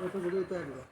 നടി ഇത് എങ്ങനെയാ തുറക്കണ്ടത് ഇതാ,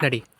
ആ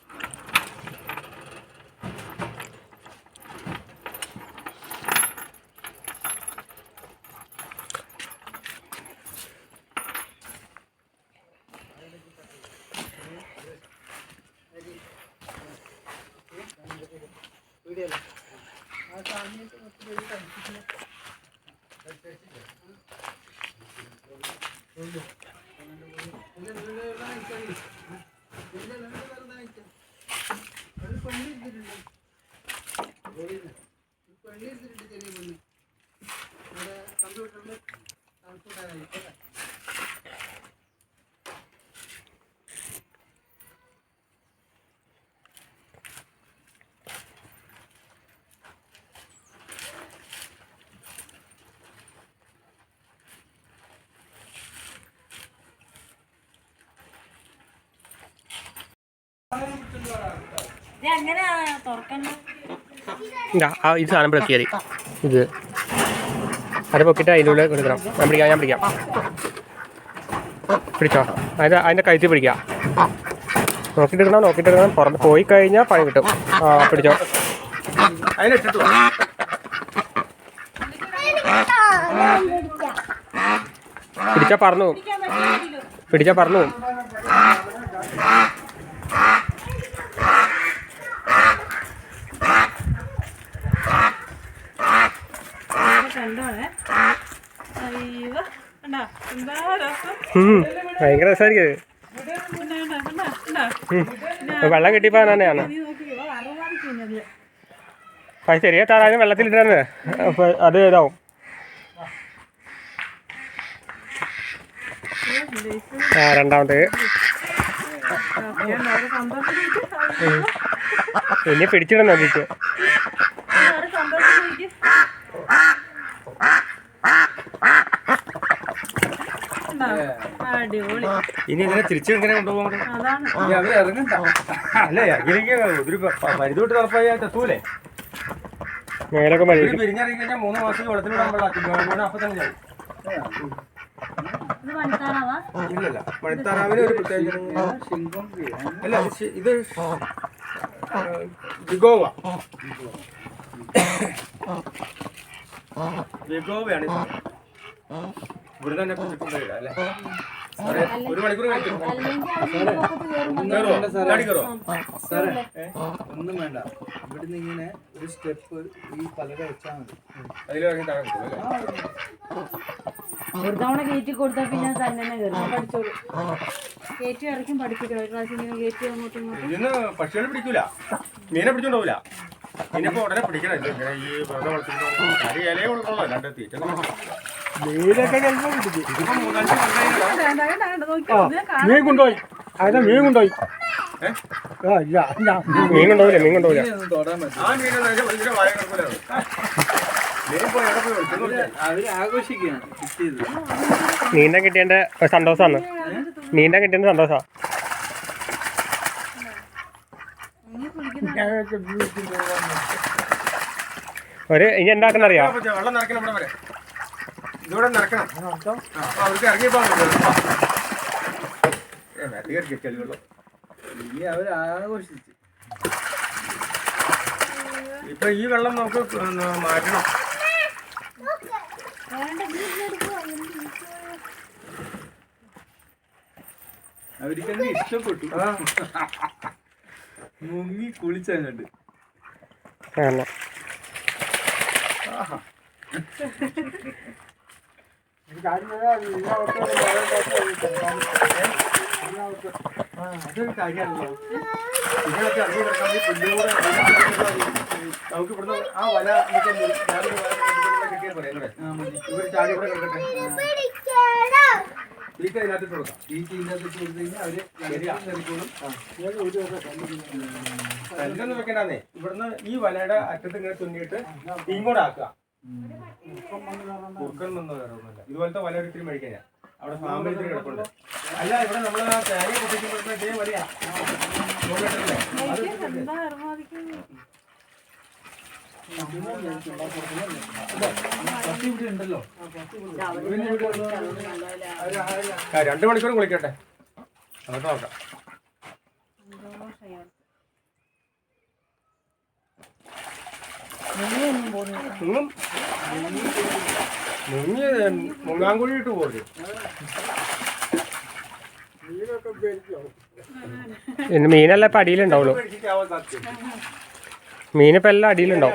ഇത് സാധനം പ്രത്യേകത ഇത്. അത് പൊക്കിയിട്ട് ഉള്ളിൽ കൊടുക്കണം ഞാൻ പിടിക്കാം ഞാൻ പിടിക്കാം. പിടിച്ചോ. അതിന്റെ അതിന്റെ കഴുത്തി പിടിക്കാം നോക്കിയിട്ട് എടുക്കണം നോക്കിയിട്ട് എടുക്കണം പുറത്ത് പോയി കഴിഞ്ഞാൽ പണി കിട്ടും. ആ പിടിച്ചോ. പിടിച്ചാ പോകും. പിടിച്ചാ പറന്നു പോകും. കണ്ടോണേ അയ്യോ കണ്ടാ എന്താ രസം ഉം, ഭയങ്കര രസമായിരിക്കും. വെള്ളം കിട്ടിപ്പോ തന്നെയാണ് അത് ചെറിയ താറാവിന് വെള്ളത്തിലിട്ടാണ് അപ്പൊ അത് ഇതാവും. ആ രണ്ടാമത്തെ ഇനി പിടിച്ചിടണം നോക്കിയിട്ട് അടിപൊളി. ഇനി ഇതിനെ തിരിച്ചു ഇങ്ങനെ കൊണ്ടുപോകണം അതാണ്. അവർ ഇറങ്ങണ്ട. അല്ലേ അങ്ങനെ ഒരു പരിധി വിട്ട് തറപ്പായി എത്തൂലേ മേലൊക്കെ മതി ഇവർ പിരിഞ്ഞിറങ്ങി കഴിഞ്ഞാൽ മൂന്ന് മാസം വെള്ളത്തിലൂടെ പാടില്ല. അപ്പൊ തന്നെ. ഇത് മണിത്താറാവാ ഇല്ലല്ല. മണിത്താറാവിന് ഒരു പ്രത്യേക അല്ല ഇത് ഇത് ഈ സാധനം. ഇവിടെ തന്നെ പിടിച്ചിട്ടുണ്ട് അല്ലേ? ഒരു മണിക്കൂർ സാറേ ഒന്നും വേണ്ട. ഇവിടുന്ന് ഇങ്ങനെ ഒരു സ്റ്റെപ്പ് ഈ പലക വെച്ചാൽ മതി. ഒരു തവണ കയറ്റി കൊടുത്താൽ പിന്നെ തന്നെ പഠിച്ചോളൂ. കയറ്റി ഇറക്കും പഠിപ്പിക്കണം. ഒരു പ്രാവശ്യം ഇങ്ങനെ കയറ്റി അങ്ങോട്ടും ഇങ്ങോട്ടും. ഇതിന്ന് പക്ഷികൾ പിടിക്കൂല. മീനെ പിടിച്ചോണ്ടാവൂല. പിന്നെ ഉടനെ പിടിക്കണം. ഈ വെറുതെ വളർത്തിട്ട് അത് ഇലയെ കൊടുക്കണല്ലോ അല്ലാണ്ട് തീറ്റ മീൻ കൊണ്ടുപോയി. അതെ മീൻ കൊണ്ടുപോയി. ആ മീൻ കൊണ്ടുപോയില്ല മീൻ കൊണ്ടുപോയില്ല. ഒന്ന് കിട്ടിയതിന്റെ സന്തോഷമാണ്. നീന്താൻ കിട്ടിയതിന്റെ സന്തോഷമാണ് ഒരു ഇനി എന്താക്കണറിയാം വെള്ളം നിറയ്ക്കണം ഇവിടെ വരെ ഇതോടെ നടക്കണം. അവർക്ക് ഇറങ്ങിപ്പോ ഇനി ആഘോഷിച്ചു ഇപ്പൊ ഈ വെള്ളം നമുക്ക് മാറ്റണം. അവർക്ക് തന്നെ ഇഷ്ടപ്പെട്ടു മുങ്ങി കുളിച്ചുണ്ട് ആഹാ. ഇവിടുന്ന് ഇവിടുന്ന് ഈ വലയുടെ അറ്റത്ത് ഇങ്ങനെ തുന്നിയിട്ട് ഇങ്ങോട്ട് ഇതുപോലത്തെ വല ഒരിത്തിരി മേടിക്കാൻ ഞാൻ അവിടെ ഫാമിലി ഇത്തിരി കിടപ്പുണ്ട്. അല്ല ഇവിടെ നമ്മൾ തേങ്ങ പൊട്ടിക്കുമ്പോഴത്തെ വലിയ. രണ്ട് മണിക്കൂർ കുളിക്കട്ടെ. എന്നിട്ട് നോക്കാം. മുങ്ങും മുങ്ങി മുങ്ങാങ്കുഴിയിട്ട് പോകരുത് ഇന്ന് മീനെല്ലാം ഇപ്പം അടിയിലുണ്ടാവുള്ളൂ. മീനിപ്പോൾ എല്ലാം അടിയിലുണ്ടാവും.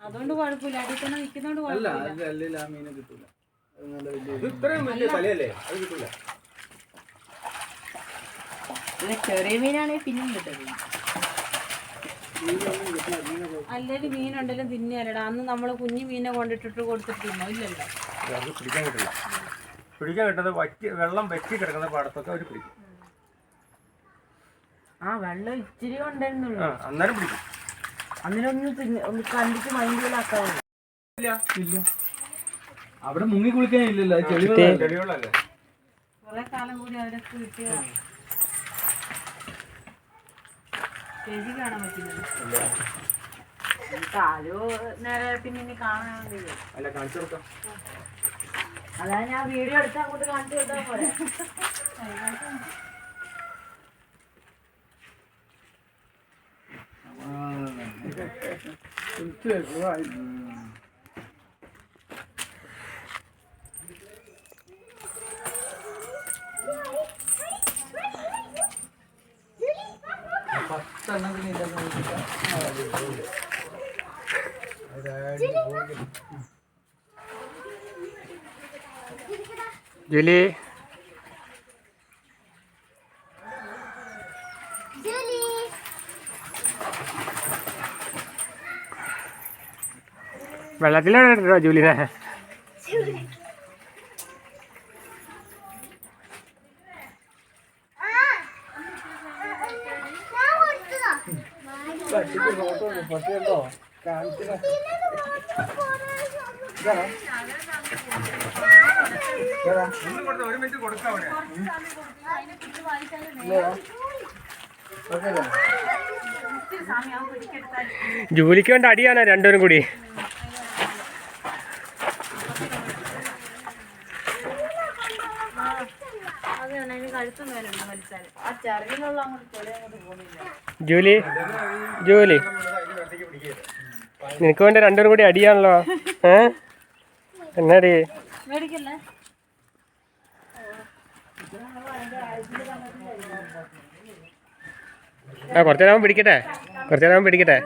അതുകൊണ്ട് കുഴപ്പമില്ല. തന്നെ കുഴപ്പമില്ല. ചെറിയ മീനാണെങ്കിൽ പിന്നെയും കിട്ടും അല്ലെങ്കിൽ മീനുണ്ടെങ്കിലും തിന്നിയല്ലടാ അന്ന് നമ്മൾ കുഞ്ഞു മീനെ കൊണ്ടിട്ടിട്ട് കൊടുത്തിട്ടില്ല ഇല്ലല്ലോ. അത് പിടിക്കാൻ കിട്ടില്ല. പിടിക്കാൻ കിട്ടുന്നത് വറ്റി വെള്ളം വറ്റി കിടക്കുന്ന പാടത്തൊക്കെ അവർ പിടിക്കും. ആ വെള്ളം ഇച്ചിരി ഉണ്ടായിരുന്നുള്ളൂ ആ അന്നേരം പിടിക്കും. തിന്ന് ഒന്ന് കണ്ടിട്ട് മൈൻഡിലാക്കാവൂ ഇല്ല. അവിടെ മുങ്ങി കുളിക്കാനില്ലല്ലോ ഇല്ലല്ലോ. അത് ചെളി വെള്ളമല്ലേ. ചെടികളല്ലേ കുറെ കാലം കൂടി അവരൊക്കെ കിട്ടിയ ചേച്ചി കാണാൻ പറ്റുന്നത് കാലോ നേരെ പിന്നെ ഇനി കാണാൻ അല്ല കാണിച്ചു കൊടുക്കാം. അതാ ഞാൻ വീഡിയോ എടുത്ത് അങ്ങോട്ട് കാണിച്ചു കൊടുത്താൽ പോലെ പത്തെണ്ണത്തിന് ജൂലി. വെള്ളത്തിലാണ് ജൂലിനെ പട്ടിയുണ്ടോ കാണിച്ചില്ല ഒന്നും കൊടുത്ത ഒരു മിനിറ്റ് കൊടുക്കാം അവിടെ ജൂലിക്ക് വേണ്ട അടിയാണോ രണ്ടുപേരും കൂടി. ജോലി ജോലി. നിനക്ക് വേണ്ട രണ്ടുപേരും കൂടി അടിയാണല്ലോ. ഏ? എന്നാടി? ആ കുറച്ചു നേരം പിടിക്കട്ടെ? കുറച്ചു നേരം പിടിക്കട്ടെ?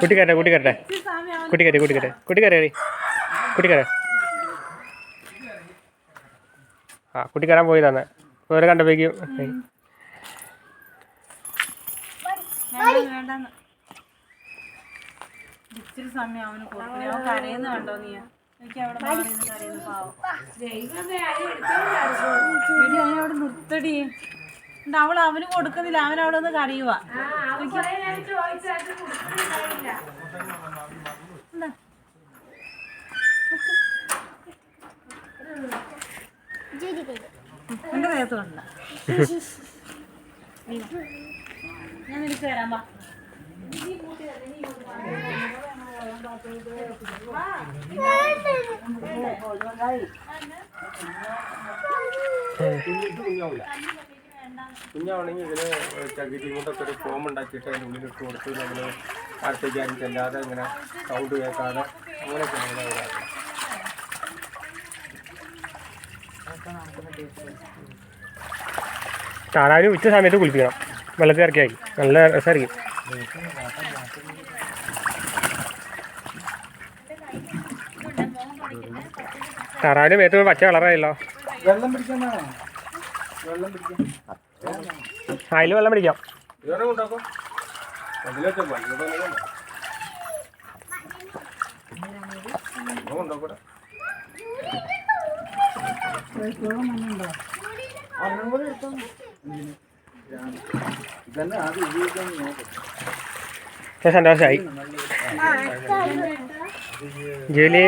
കുട്ടിക്കാരട്ടെ കുട്ടിക്കാരട്ടെ കുട്ടിക്കാരി കുട്ടിക്കാരെ. കുട്ടിക്കാരി കുട്ടിക്കാരെ. ആ കുട്ടിക്കാരാൻ പോയതാണ്. വേറെ കണ്ടപ്പോഴേക്കും. ഇച്ചിരി സമയം അവന് കൊടുക്കില്ല അവൻ കണ്ടോ നീ? എനിക്ക് അവിടെ നിർത്തടി. അവൾ അവന് കൊടുക്കുന്നില്ല. അവൻ അവിടെ നിന്ന് എന്താ? എന്റെ ഞാൻ നിനക്ക് തരാം വാ. കുഞ്ഞാണെങ്കിൽ ഇതിന് ചകിരി കൊണ്ടൊക്കെ ഒരു ഫോം ഉണ്ടാക്കിയിട്ട് അതിന്റെ ഉള്ളിൽ ഇട്ട് കൊടുത്ത് നമ്മൾ അടുത്തേക്കാരും ചെല്ലാതെ ഇങ്ങനെ സൗണ്ട് കേൾക്കാതെ അങ്ങനെയൊക്കെ നമ്മൾ ഇതാക്കണം. താറാവിന് ഉച്ച സമയത്ത് കുളിപ്പിക്കണം വെള്ളത്തിൽ ഇറക്കിയായി നല്ല രസമായിരിക്കും താറാവിന് മേത്ത് പച്ച കളറായല്ലോ. വെള്ളം വെള്ളം പിടിക്കാൻ അതിൽ വെള്ളം പിടിക്കാം. ഇവരെ കൊണ്ടാക്കും അതിലൊക്കെ കൊണ്ടാക്കൂടെ ഇതന്നെ ആദ്യം ഉപയോഗിക്കാൻ നോക്കും ഇപ്പൊ സന്തോഷമായി ജൂലി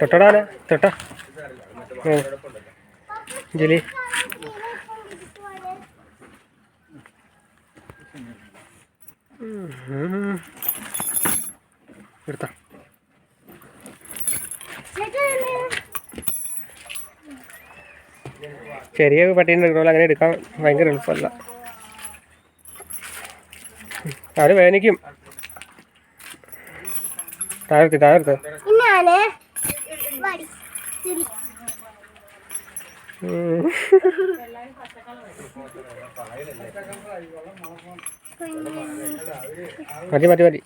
തൊട്ടടാനെ തൊട്ട. ജലി. ചെറിയ പട്ടീനെ എടുക്കണമല്ലോ അങ്ങനെ എടുക്കാൻ ഭയങ്കര എളുപ്പമല്ല. താഴെ വേദനിക്കും താഴത്ത് താഴെത്ത് മതി മതി മതി.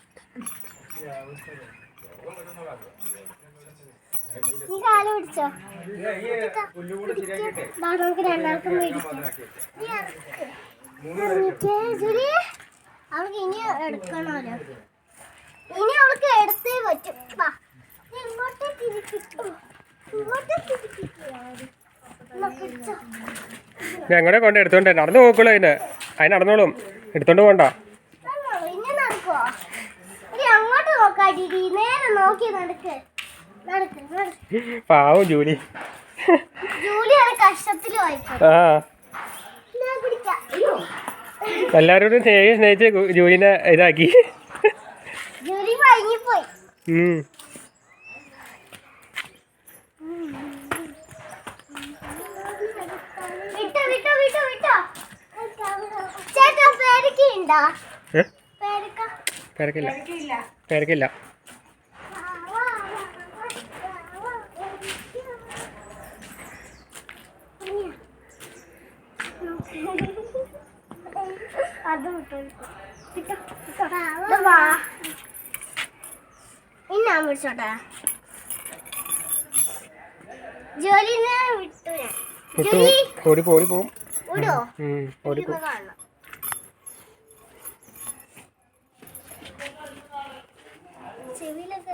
നീ കാൽ പിടിച്ചോ? നമുക്ക് രണ്ടാൾക്കും മേടിക്കാം. അവൾക്ക് ഇനി എടുക്കണമല്ലോ. ഇനി അവൾക്ക് എടുത്തേ പറ്റും. ഞങ്ങളുടെ കൊണ്ട് എടുത്തോണ്ട് നടന്നു പോക്കുള്ളൂ അതിന്. അതിന് നടന്നോളും. എടുത്തോണ്ട് പോണ്ട പാവം ജൂലി. എല്ലാരോടും ആ സ്നേഹിച്ച് ഗു- ജൂലിനെ ഇതാക്കി. ജൂലി ഉം. വിട്ടോ വിട്ടോ വിട്ടോ വിട്ടോ ചേട്ടാ പേരക്ക ഉണ്ടോ ഏ? പേരക്ക പേരക്കില്ല പേരക്കില്ല അത് വിട്ടോ വിട്ടോ വിട്ടോ ഇത് വാ ഇനി ഞാൻ പിടിച്ചോട്ടെ ഞാൻ. വിട്ടു. ജോലി? ഓടി ഓടി പോവും. ഓടി ഇരുന്ന് പോവും കാണണം ചെവിയിലൊക്കെ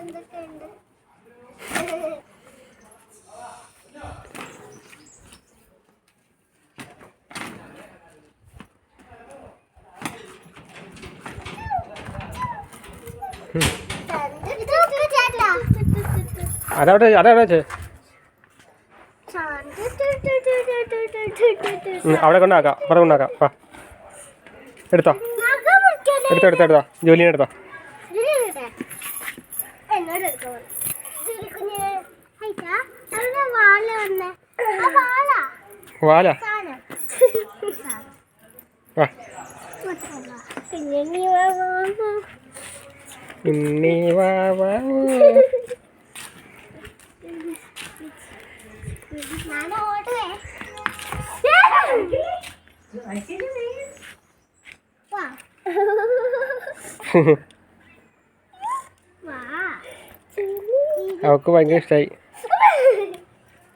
ഇതൊക്കെ ചേട്ടാ അതവിടെ അതവിടെ വെച്ചേ. അവിടെ കൊണ്ടാക്കാം അവിടെ കൊണ്ടാക്കാം. വാ. എടുത്തോ എടുത്തോ. എടുത്തോ എടുത്തോ. ജോലിനെ എടുത്തോ എന്നോട് എടുക്കാൻ പറഞ്ഞു. ഇതിൽ കുഞ്ഞ് ഹൈറ്റാ, അവിടെ വാല വന്നേ. ആ വാല, വാല പിന്നെ വാ, വാ. അവൾക്ക് ഭയങ്കര ഇഷ്ടമായി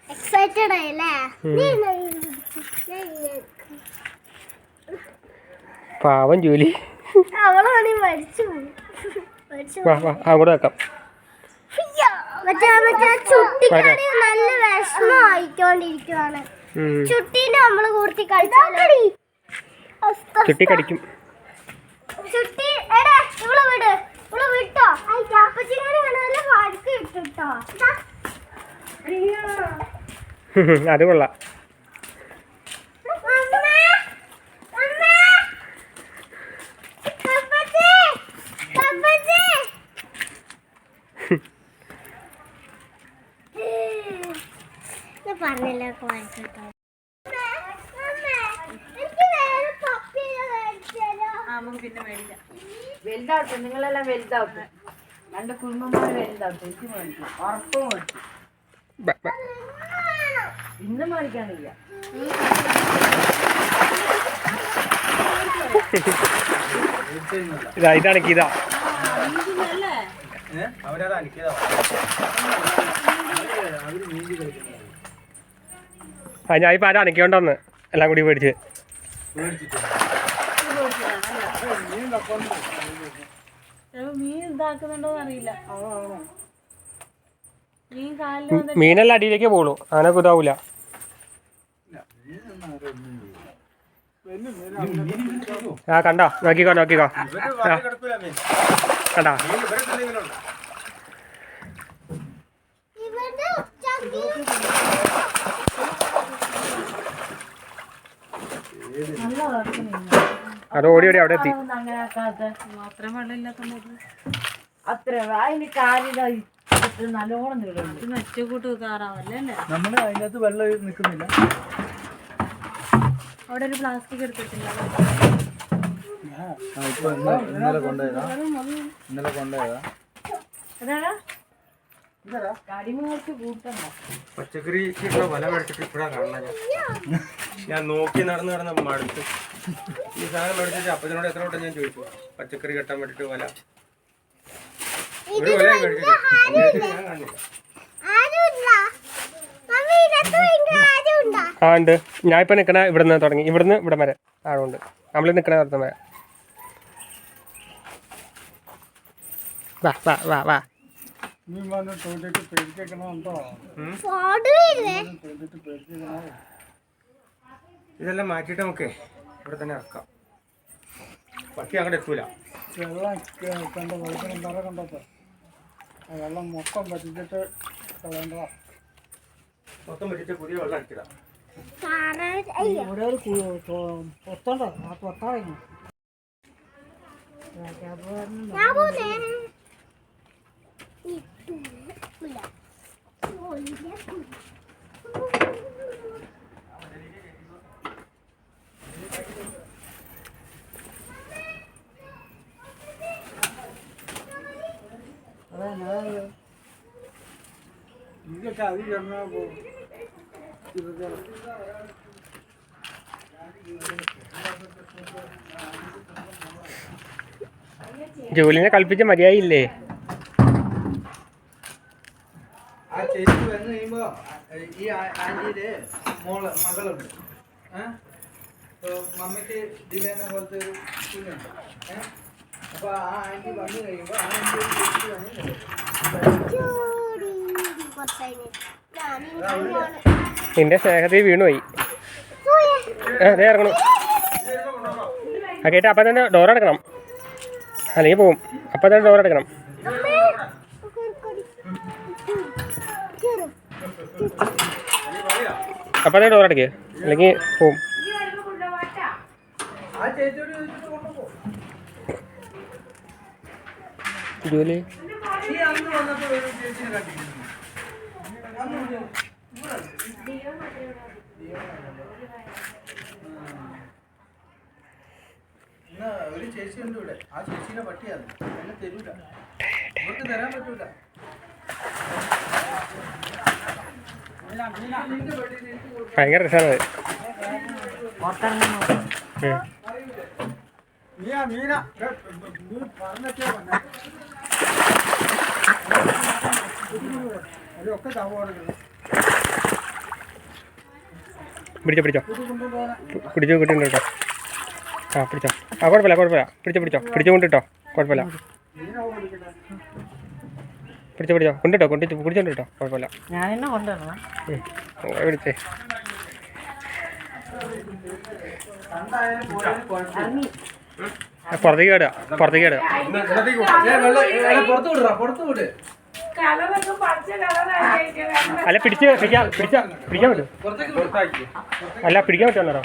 എക്സൈറ്റഡ് ആയല്ലേ നീ എന്നാ ഇത് പിടിച്ച്? ഞാൻ ഇങ്ങനെ എടുക്കാം. പാവം ജോലി. വാ വാ അങ്ങോട്ട് വെക്കാം. നല്ല വിഷമം ആയിക്കൊണ്ടിരിക്കുവാണ് ഉം. ചുട്ടീനെ നമ്മൾ ചുട്ടി കടിക്കും. ചുട്ടി എടാ ഇവൾ വിട്. ഇവൾ വിട്ടോ. അത് കൊള്ളാം. പിന്നെ വലുതാവട്ടെ നിങ്ങളെല്ലാം വലുതാവട്ടെ. രണ്ട് കുടുംബന്മാർ വലുതാവട്ടെ എനിക്ക് മേടിക്കും. ഉറപ്പ് മേടിക്കും. ഇന്ന് മേടിക്കാണില്ല ഇതാണ് കീതാ അവരാ അനക്കിയതാ അവർ നീന്തി കളിക്കുന്നത് ആ ഞാൻ ഇപ്പം ആരാ അനക്കിയോണ്ടെന്ന് എല്ലാം കൂടി മേടിച്ച് മീനെല്ലാം അടിയിലേക്ക് പോകുള്ളൂ അങ്ങനെ ഇതാവൂല ആ കണ്ടോ? നോക്കിക്കോ നോക്കിക്കോ. കണ്ടാ മീൻ ഇവരെ എന്തെങ്കിലുണ്ട് ഇവിടെ ചക്കി നല്ല വളർത്തുന്ന മീനാ. അത് ഓടി ഓടി അവിടെ എത്തി. അത്ര അതിന് നല്ലോണം നമ്മൾ അതിനകത്ത് വെള്ളം നിൽക്കുന്നില്ല. അവിടെ ഒരു പ്ലാസ്റ്റിക് എടുത്തിട്ടില്ല. ഇന്നലെ കൊണ്ടുപോയതാ. ഇന്നലെ കൊണ്ടുപോയതാ. കൂട്ടണ്ട പച്ചക്കറിക്ക് ഇവിടെ വല മേടിച്ചിട്ട് ഇപ്പഴാ കാണുന്ന ഞാൻ. ഞാൻ നോക്കി നടന്ന് നടന്ന് മടുത്ത്. ഈ സാധനം മേടിച്ചിട്ട് അപ്പച്ചനോട് എത്ര വട്ടം ഞാൻ ചോദിച്ചു. പച്ചക്കറി കെട്ടാൻ വേണ്ടിട്ട് വല. ഒരു മേടിച്ചിട്ട് ഞാൻ കാണില്ല ആ ഉണ്ട്. ഞാൻ ഇപ്പം നിൽക്കണ ഇവിടുന്ന് തുടങ്ങി. ഇവിടുന്ന് ഇവിടെ വരെ ആളുണ്ട്. നമ്മൾ നിൽക്കണ നടത്തും വരെ. വാ വാ വാ വാ. ഇതെല്ലാം മാറ്റിട്ട് നമുക്ക് ഇവിടെ തന്നെ ഇറക്കാം. പട്ടി അങ്ങോട്ട് എത്തൂല. വെള്ളം കണ്ട വെള്ളത്തിന് നിറ കണ്ടത് ആ വെള്ളം മൊത്തം പറ്റിച്ചിട്ട് കളയേണ്ടതാ. മൊത്തം പറ്റിച്ച് പുതിയ വെള്ളം അടിക്കടാ ഇവിടെ ഒരു പൊത്തോണ്ടോ ആ പൊത്താ ഞാൻ പോന്നേ. ഇല്ല ഓയില്ല ഇതൊക്കെ അത് ചെന്നാൽ പോകും ഇതൊക്കെ ജോലിനെ കളിപ്പിച്ച മര്യാദയില്ലേ ആ ചേച്ചി വന്നു കഴിയുമ്പോ ഈ ആന്റിയുടെ മോൾ മകളുണ്ട്. മമ്മിക്ക് ഡിലേനെ പോലത്തെ ഒരു കുഞ്ഞുണ്ട്. ഏഹ് അപ്പൊ ആ ആന്റി വന്നു കഴിയുമ്പോ ആ ആന്റി ഒരു ഞാനിങ്ങനെ നിന്റെ സ്നേഹത്തിൽ വീണുപോയി. അതെ ഇറങ്ങണം. ആ കേട്ട് അപ്പം തന്നെ ഡോർ അല്ലെങ്കിൽ പോവും. അപ്പം തന്നെ ഡോർ അപ്പം ഡോർ അടയ്ക്കുക അല്ലെങ്കിൽ പോവും. ജോലി ഒരു ചേച്ചി ഉണ്ട് ഇവിടെ. ആ ചേച്ചിയുടെ പട്ടിയാണ് എന്നെ തരൂല തരാൻ പറ്റൂല നിന്റെ പട്ടി നിനക്ക് കൊടുക്കും. ഭയങ്കര രസമാണ് പിടിച്ചോ പിടിച്ചോ. പിടിച്ചോ കിട്ടുന്നുണ്ട് കേട്ടോ. ആ പിടിച്ചോ. ആ കുഴപ്പമില്ല കുഴപ്പമില്ല. പിടിച്ചോ പിടിച്ചോ. പിടിച്ചോ കേട്ടോ കുഴപ്പമില്ല. പിടിച്ചോ പിടിച്ചോ. കൊണ്ടിട്ടോ കൊണ്ടിട്ട് പിടിച്ചോണ്ട് കേട്ടോ കുഴപ്പമില്ല. ഞാൻ എന്നെ കൊണ്ടുവരണം പിടിച്ചേ. പുറത്തേക്ക് കേടുക പുറത്തേക്ക് കേടുക. അല്ല പിടിച്ച് പിടിക്കാൻ പിടിച്ചാ പിടിക്കാൻ പറ്റും. അല്ല പിടിക്കാൻ പറ്റുമോ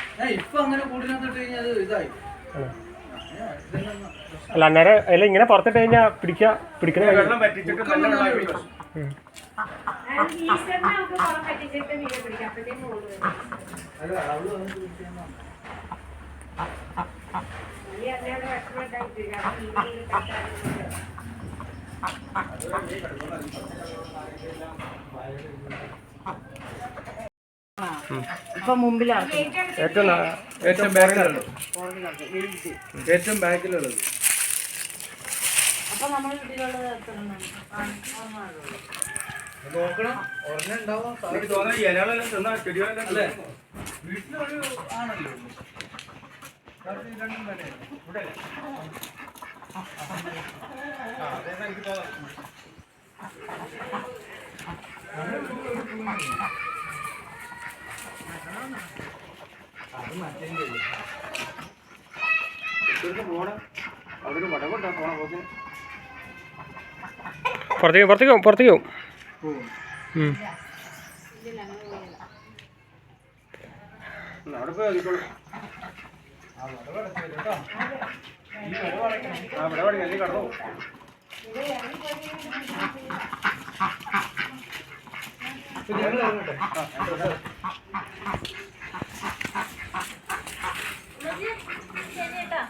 അല്ല അന്നേരം അല്ല ഇങ്ങനെ പുറത്തിട്ട് കഴിഞ്ഞാൽ പിടിക്കണ ഇപ്പൊ മുമ്പിലാണ് ഏറ്റവും ഏറ്റവും ബാക്കിലുള്ളത്. ഏറ്റവും ബാക്കിലുള്ളത്. നോക്കണം. ഈ ഇലകളെല്ലാം തിന്നാ ചെടികളെല്ലാം അല്ലേ? വീട്ടിലൊരു ആണല്ലോ. രണ്ടും തന്നെ ഇവിടെ ഇവിടുന്ന് പോണം പുറത്തേക്ക് പുറത്തേക്ക് പോകും പുറത്തേക്ക് പോകും ആ വടവ് അടച്ചു വരും കേട്ടോ ഈ വടവ് അടയ്ക്കണം. ആ വടവ് അടയ്ക്കണം, അല്ലെങ്കിൽ കടന്നു പോകും. ഇപ്പൊ ഞങ്ങൾ ഇറങ്ങട്ടെ ശരി കേട്ടോ